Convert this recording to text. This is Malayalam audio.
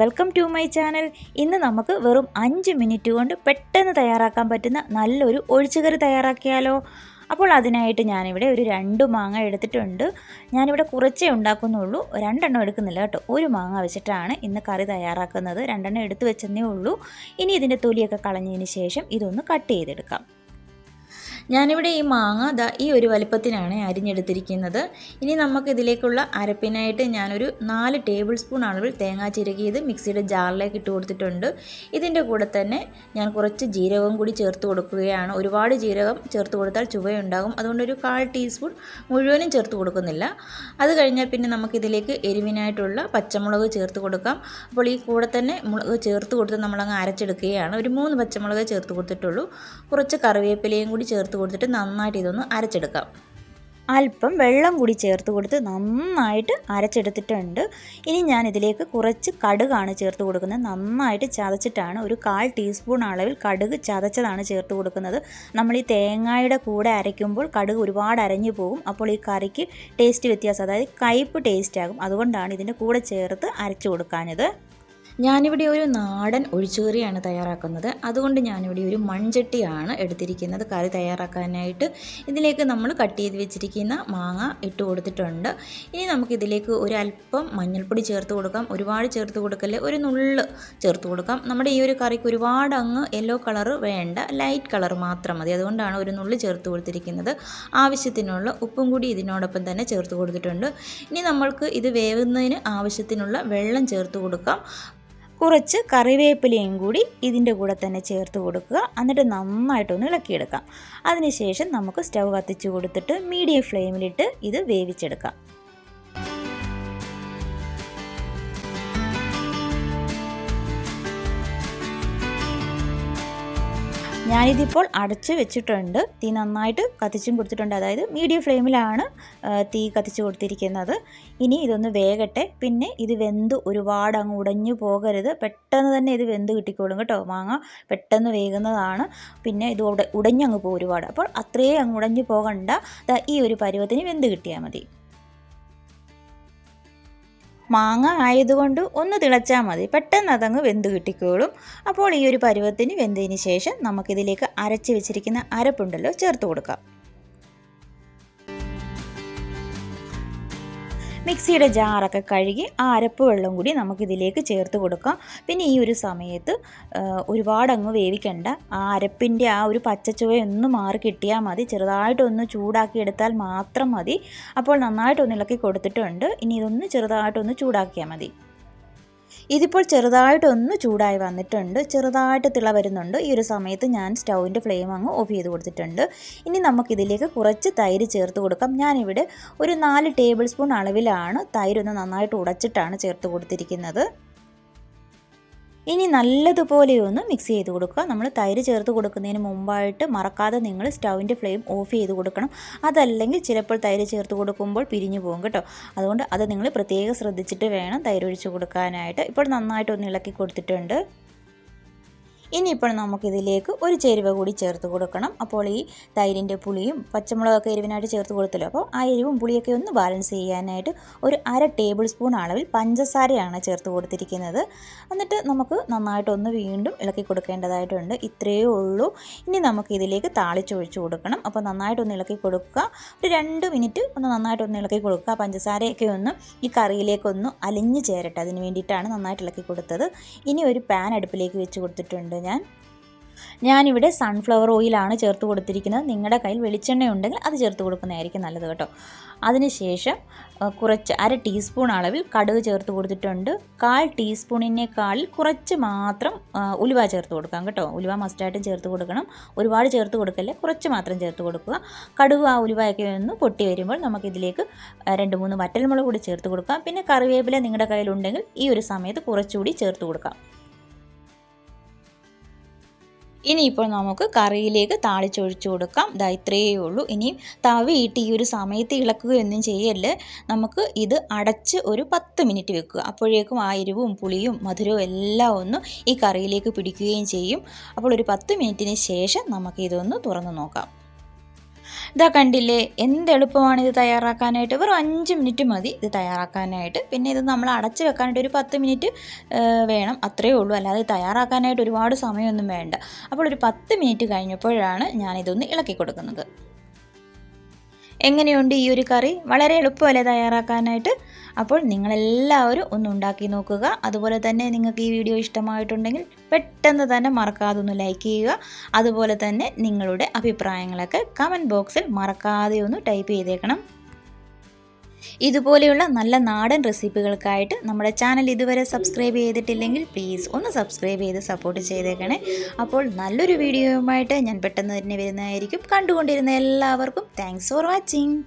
Welcome to my channel. ഇന്ന് നമുക്ക് വെറും അഞ്ച് മിനിറ്റ് കൊണ്ട് പെട്ടെന്ന് തയ്യാറാക്കാൻ പറ്റുന്ന നല്ലൊരു ഒഴിച്ചുകറി തയ്യാറാക്കിയാലോ. അപ്പോൾ അതിനായിട്ട് ഞാനിവിടെ ഒരു രണ്ട് മാങ്ങ എടുത്തിട്ടുണ്ട്. ഞാനിവിടെ കുറച്ചേ ഉണ്ടാക്കുന്നുള്ളൂ. രണ്ടെണ്ണം എടുക്കുന്നില്ല കേട്ടോ. ഒരു മാങ്ങ വെച്ചിട്ടാണ് ഇന്ന് കറി തയ്യാറാക്കുന്നത്. രണ്ടെണ്ണം എടുത്തു വെച്ചെന്നേ ഉള്ളൂ. ഇനി ഇതിന്റെ തൊലിയൊക്കെ കളഞ്ഞതിന് ശേഷം ഇതൊന്ന് കട്ട് ചെയ്തെടുക്കാം. ഞാനിവിടെ ഈ മാങ്ങ ദാ ഈ ഒരു വലിപ്പത്തിനാണ് അരിഞ്ഞെടുത്തിരിക്കുന്നത്. ഇനി നമുക്ക് ഇതിലേക്കുള്ള അരപ്പിനായിട്ട് ഞാനൊരു നാല് ടേബിൾ സ്പൂൺ അളവിൽ തേങ്ങ ചിരകിയത് മിക്സിയുടെ ജാറിലേക്ക് ഇട്ട് കൊടുത്തിട്ടുണ്ട്. ഇതിന്റെ കൂടെ തന്നെ ഞാൻ കുറച്ച് ജീരകവും കൂടി ചേർത്ത് കൊടുക്കുകയാണ്. ഒരുപാട് ജീരകം ചേർത്ത് കൊടുത്താൽ ചുവയുണ്ടാകും. അതുകൊണ്ടൊരു കാൽ ടീസ്പൂൺ മുഴുവനും ചേർത്ത് കൊടുക്കുന്നില്ല. അത് കഴിഞ്ഞാൽ പിന്നെ നമുക്കിതിലേക്ക് എരിവിനായിട്ടുള്ള പച്ചമുളക് ചേർത്ത് കൊടുക്കാം. അപ്പോൾ ഈ കൂടെ തന്നെ മുളക് ചേർത്ത് കൊടുത്ത് നമ്മളങ്ങ് അരച്ചെടുക്കുകയാണ്. ഒരു മൂന്ന് പച്ചമുളക് ചേർത്ത് കൊടുത്തിട്ടുള്ളൂ. കുറച്ച് കറിവേപ്പിലയും കൂടി ചേർത്ത് കൊടുത്തിട്ട് നന്നായിട്ട് ഇതൊന്ന് അരച്ചെടുക്കാം. അല്പം വെള്ളം കൂടി ചേർത്ത് കൊടുത്ത് നന്നായിട്ട് അരച്ചെടുത്തിട്ടുണ്ട്. ഇനി ഞാൻ ഇതിലേക്ക് കുറച്ച് കടുകാണ് ചേർത്ത് കൊടുക്കുന്നത്. നന്നായിട്ട് ചതച്ചിട്ടാണ് ഒരു കാൽ ടീസ്പൂൺ അളവിൽ കടുക് ചതച്ചതാണ് ചേർത്ത് കൊടുക്കുന്നത്. നമ്മൾ ഈ തേങ്ങയുടെ കൂടെ അരയ്ക്കുമ്പോൾ കടുക് ഒരുപാട് അരഞ്ഞു പോകും. അപ്പോൾ ഈ കറിക്ക് ടേസ്റ്റ് വ്യത്യാസം അതായത് കയ്പ്പ് ടേസ്റ്റ് ആകും. അതുകൊണ്ടാണ് ഇതിന്റെ കൂടെ ചേർത്ത് അരച്ചു കൊടുക്കാഞ്ഞത്. ഞാനിവിടെ ഒരു നാടൻ ഒഴിച്ചുകറിയാണ് തയ്യാറാക്കുന്നത്. അതുകൊണ്ട് ഞാനിവിടെ ഒരു മൺചട്ടിയാണ് എടുത്തിരിക്കുന്നത്. കറി തയ്യാറാക്കാനായിട്ട് ഇതിലേക്ക് നമ്മൾ കട്ട് ചെയ്ത് വെച്ചിരിക്കുന്ന മാങ്ങ ഇട്ട് കൊടുത്തിട്ടുണ്ട്. ഇനി നമുക്കിതിലേക്ക് ഒരല്പം മഞ്ഞൾപ്പൊടി ചേർത്ത് കൊടുക്കാം. ഒരുപാട് ചേർത്ത് കൊടുക്കല്ലേ? ഒരു നുള്ള് ചേർത്ത് കൊടുക്കാം. നമ്മുടെ ഈ ഒരു കറിക്ക് ഒരുപാട് അങ്ങ് യെല്ലോ കളർ വേണ്ട ലൈറ്റ് കളർ മാത്രം മതി. അതുകൊണ്ടാണ് ഒരു നുള്ള് ചേർത്ത് കൊടുത്തിരിക്കുന്നത്. ആവശ്യത്തിനുള്ള ഉപ്പും കൂടി ഇതിനോടൊപ്പം തന്നെ ചേർത്ത് കൊടുത്തിട്ടുണ്ട്. ഇനി നമ്മൾക്ക് ഇത് വേവുന്നതിന് ആവശ്യത്തിനുള്ള വെള്ളം ചേർത്ത് കൊടുക്കാം. കുറച്ച് കറിവേപ്പിലയും കൂടി ഇതിന്റെ കൂടെ തന്നെ ചേർത്ത് കൊടുക്കുക. എന്നിട്ട് നന്നായിട്ടൊന്ന് ഇളക്കിയെടുക്കാം. അതിനുശേഷം നമുക്ക് സ്റ്റൗ കത്തിച്ച് കൊടുത്തിട്ട് മീഡിയം ഫ്ലെയിമിലിട്ട് ഇത് വേവിച്ചെടുക്കാം. ഞാനിതിപ്പോൾ അടച്ച് വെച്ചിട്ടുണ്ട്. തീ നന്നായിട്ട് കത്തിച്ചും കൊടുത്തിട്ടുണ്ട്. അതായത് മീഡിയം ഫ്ലെയിമിലാണ് തീ കത്തിച്ച് കൊടുത്തിരിക്കുന്നത്. ഇനി ഇതൊന്ന് വേഗട്ടെ പിന്നെ ഇത് വെന്ത് ഒരുപാട് അങ്ങ് ഉടഞ്ഞു പോകരുത്. പെട്ടെന്ന് തന്നെ ഇത് വെന്ത് കിട്ടിക്കോളും കേട്ടോ. മാങ്ങ പെട്ടെന്ന് വേകുന്നതാണ്. പിന്നെ ഇത് ഉട ഉടഞ്ഞങ്ങ് പോകും ഒരുപാട്. അപ്പോൾ അത്രയും അങ്ങ് ഉടഞ്ഞു പോകണ്ട. ഈ ഒരു പരുവത്തിന് വെന്ത് കിട്ടിയാൽ മതി. മാങ്ങ ആയതുകൊണ്ട് ഒന്ന് തിളച്ചാൽ മതി. പെട്ടെന്ന് അതങ്ങ് വെന്ത് കിട്ടിക്കോളും. അപ്പോൾ ഈ ഒരു പരുവത്തിന് വെന്തതിന് ശേഷം നമുക്കിതിലേക്ക് അരച്ച് വെച്ചിരിക്കുന്ന അരപ്പുണ്ടല്ലോ ചേർത്ത് കൊടുക്കാം. മിക്സിയുടെ ജാറൊക്കെ കഴുകി ആ അരപ്പ് വെള്ളം കൂടി നമുക്കിതിലേക്ക് ചേർത്ത് കൊടുക്കാം. പിന്നെ ഈ ഒരു സമയത്ത് ഒരുപാട് അങ്ങ് വേവിക്കണ്ട. ആ അരപ്പിന്റെ ആ ഒരു പച്ചച്ചുവയൊന്ന് മാറി കിട്ടിയാൽ മതി. ചെറുതായിട്ടൊന്ന് ചൂടാക്കി എടുത്താൽ മാത്രം മതി. അപ്പോൾ നന്നായിട്ടൊന്ന് ഇളക്കി കൊടുത്തിട്ടുണ്ട്. ഇനി ഇതൊന്ന് ചെറുതായിട്ടൊന്ന് ചൂടാക്കിയാൽ മതി. ഇതിപ്പോൾ ചെറുതായിട്ടൊന്ന് ചൂടായി വന്നിട്ടുണ്ട്. ചെറുതായിട്ട് തിള വരുന്നുണ്ട്. ഈ ഒരു സമയത്ത് ഞാൻ സ്റ്റൗവിന്റെ ഫ്ലെയിം അങ്ങ് ഓഫ് ചെയ്ത് കൊടുത്തിട്ടുണ്ട്. ഇനി നമുക്കിതിലേക്ക് കുറച്ച് തൈര് ചേർത്ത് കൊടുക്കാം. ഞാനിവിടെ ഒരു നാല് ടേബിൾ സ്പൂൺ അളവിലാണ് തൈരൊന്ന് നന്നായിട്ട് ഉടച്ചിട്ടാണ് ചേർത്ത് കൊടുത്തിരിക്കുന്നത്. ഇനി നല്ലതുപോലെ ഒന്ന് മിക്സ് ചെയ്ത് കൊടുക്കുക. നമ്മൾ തൈര് ചേർത്ത് കൊടുക്കുന്നതിന് മുമ്പായിട്ട് മറക്കാതെ നിങ്ങൾ സ്റ്റൗവിന്റെ ഫ്ലെയിം ഓഫ് ചെയ്ത് കൊടുക്കണം. അതല്ലെങ്കിൽ ചിലപ്പോൾ തൈര് ചേർത്ത് കൊടുക്കുമ്പോൾ പിരിഞ്ഞു പോകും കേട്ടോ. അതുകൊണ്ട് അത് നിങ്ങൾ പ്രത്യേകം ശ്രദ്ധിച്ചിട്ട് വേണം തൈരൊഴിച്ച് കൊടുക്കാനായിട്ട്. ഇപ്പോൾ നന്നായിട്ടൊന്ന് ഇളക്കി കൊടുത്തിട്ടുണ്ട്. ഇനിയിപ്പോൾ നമുക്കിതിലേക്ക് ഒരു ചേരുവ കൂടി ചേർത്ത് കൊടുക്കണം. അപ്പോൾ ഈ തൈരിന്റെ പുളിയും പച്ചമുളകൊക്കെ എരിവിനായിട്ട് ചേർത്ത് കൊടുത്തല്ലോ? അപ്പോൾ ആ എരിവും പുളിയൊക്കെ ഒന്ന് ബാലൻസ് ചെയ്യാനായിട്ട് ഒരു അര ടേബിൾ സ്പൂൺ അളവിൽ പഞ്ചസാരയാണ് ചേർത്ത് കൊടുത്തിരിക്കുന്നത്. എന്നിട്ട് നമുക്ക് നന്നായിട്ടൊന്ന് വീണ്ടും ഇളക്കി കൊടുക്കേണ്ടതായിട്ടുണ്ട്. ഇത്രയേ ഉള്ളൂ. ഇനി നമുക്കിതിലേക്ക് താളിച്ചൊഴിച്ച് കൊടുക്കണം. അപ്പോൾ നന്നായിട്ടൊന്ന് ഇളക്കി കൊടുക്കുക. ഒരു രണ്ട് മിനിറ്റ് ഒന്ന് നന്നായിട്ടൊന്ന് ഇളക്കി കൊടുക്കുക. പഞ്ചസാരയൊക്കെ ഒന്ന് ഈ കറിയിലേക്കൊന്ന് അലിഞ്ഞ് ചേരട്ടെ. അതിന് വേണ്ടിയിട്ടാണ് നന്നായിട്ട് ഇളക്കി കൊടുത്തത്. ഇനി ഒരു പാൻ അടുപ്പിലേക്ക് വെച്ച് കൊടുത്തിട്ടുണ്ട്. ഞാൻ. ഞാനിവിടെ സൺഫ്ലവർ ഓയിലാണ് ചേർത്ത് കൊടുത്തിരിക്കുന്നത്. നിങ്ങളുടെ കയ്യിൽ വെളിച്ചെണ്ണ ഉണ്ടെങ്കിൽ അത് ചേർത്ത് കൊടുക്കുന്നതായിരിക്കും നല്ലത് കേട്ടോ. അതിനുശേഷം കുറച്ച് അര ടീസ്പൂൺ അളവിൽ കടുക് ചേർത്ത് കൊടുത്തിട്ടുണ്ട്. കാൽ ടീസ്പൂണിനേക്കാൾ കുറച്ച് മാത്രം ഉലുവ ചേർത്ത് കൊടുക്കാം കേട്ടോ. ഉലുവ മസ്റ്റായിട്ടും ചേർത്ത് കൊടുക്കണം. ഒരുപാട് ചേർത്ത് കൊടുക്കല്ലേ? കുറച്ച് മാത്രം ചേർത്ത് കൊടുക്കുക. കടുക് ആ ഉലുവയൊക്കെ ഒന്ന് പൊട്ടി വരുമ്പോൾ നമുക്കിതിലേക്ക് രണ്ട് മൂന്ന് വറ്റൽമുളക് കൂടി ചേർത്ത് കൊടുക്കാം. പിന്നെ കറിവേപ്പില നിങ്ങളുടെ കയ്യിലുണ്ടെങ്കിൽ ഈ ഒരു സമയത്ത് കുറച്ചുകൂടി ചേർത്ത് കൊടുക്കാം. ഇനിയിപ്പോൾ നമുക്ക് കറിയിലേക്ക് താളിച്ചൊഴിച്ചു കൊടുക്കാം. ഇതാ ഇത്രയേ ഉള്ളൂ. ഇനി തവിയിട്ട് ഈ ഒരു സമയത്ത് ഇളക്കുകയൊന്നും ചെയ്യല്ലേ. നമുക്ക് ഇത് അടച്ച് ഒരു പത്ത് മിനിറ്റ് വെക്കുക. അപ്പോഴേക്കും ആ എരിവും പുളിയും മധുരവും എല്ലാം ഒന്ന് ഈ കറിയിലേക്ക് പിടിക്കുകയും ചെയ്യും. അപ്പോൾ ഒരു പത്ത് മിനിറ്റിന് ശേഷം നമുക്ക് ഇതൊന്ന് തുറന്നു നോക്കാം. ഇതാ കണ്ടില്ലേ? എന്ത് എളുപ്പമാണ് ഇത് തയ്യാറാക്കാനായിട്ട്? വെറും അഞ്ച് മിനിറ്റ് മതി ഇത് തയ്യാറാക്കാനായിട്ട്. പിന്നെ ഇത് നമ്മൾ അടച്ചു വെക്കാനായിട്ട് ഒരു പത്ത് മിനിറ്റ് വേണം. അത്രയേ ഉള്ളൂ. അല്ലാതെ തയ്യാറാക്കാനായിട്ട് ഒരുപാട് സമയമൊന്നും വേണ്ട. അപ്പോൾ ഒരു പത്ത് മിനിറ്റ് കഴിഞ്ഞപ്പോഴാണ് ഞാനിതൊന്ന് ഇളക്കി കൊടുക്കുന്നത്. എങ്ങനെയുണ്ട് ഈ ഒരു കറി? വളരെ എളുപ്പമല്ലേ തയ്യാറാക്കാനായിട്ട്? അപ്പോൾ നിങ്ങളെല്ലാവരും ഒന്ന് ഉണ്ടാക്കി നോക്കുക. അതുപോലെ തന്നെ നിങ്ങൾക്ക് ഈ വീഡിയോ ഇഷ്ടമായിട്ടുണ്ടെങ്കിൽ പെട്ടെന്ന് തന്നെ മറക്കാതെ ഒന്ന് ലൈക്ക് ചെയ്യുക. അതുപോലെ തന്നെ നിങ്ങളുടെ അഭിപ്രായങ്ങളൊക്കെ കമന്റ് ബോക്സിൽ മറക്കാതെ ഒന്ന് ടൈപ്പ് ചെയ്തേക്കണം. ഇതുപോലെയുള്ള നല്ല നാടൻ റെസിപ്പികൾക്കായിട്ട് നമ്മുടെ ചാനൽ ഇതുവരെ സബ്സ്ക്രൈബ് ചെയ്തിട്ടില്ലെങ്കിൽ പ്ലീസ് ഒന്ന് സബ്സ്ക്രൈബ് ചെയ്ത് സപ്പോർട്ട് ചെയ്തേക്കണേ. അപ്പോൾ നല്ലൊരു വീഡിയോയുമായിട്ട് ഞാൻ പെട്ടെന്ന് തന്നെ വരുന്നതായിരിക്കും. കണ്ടുകൊണ്ടിരുന്ന എല്ലാവർക്കും താങ്ക്സ് ഫോർ വാച്ചിങ്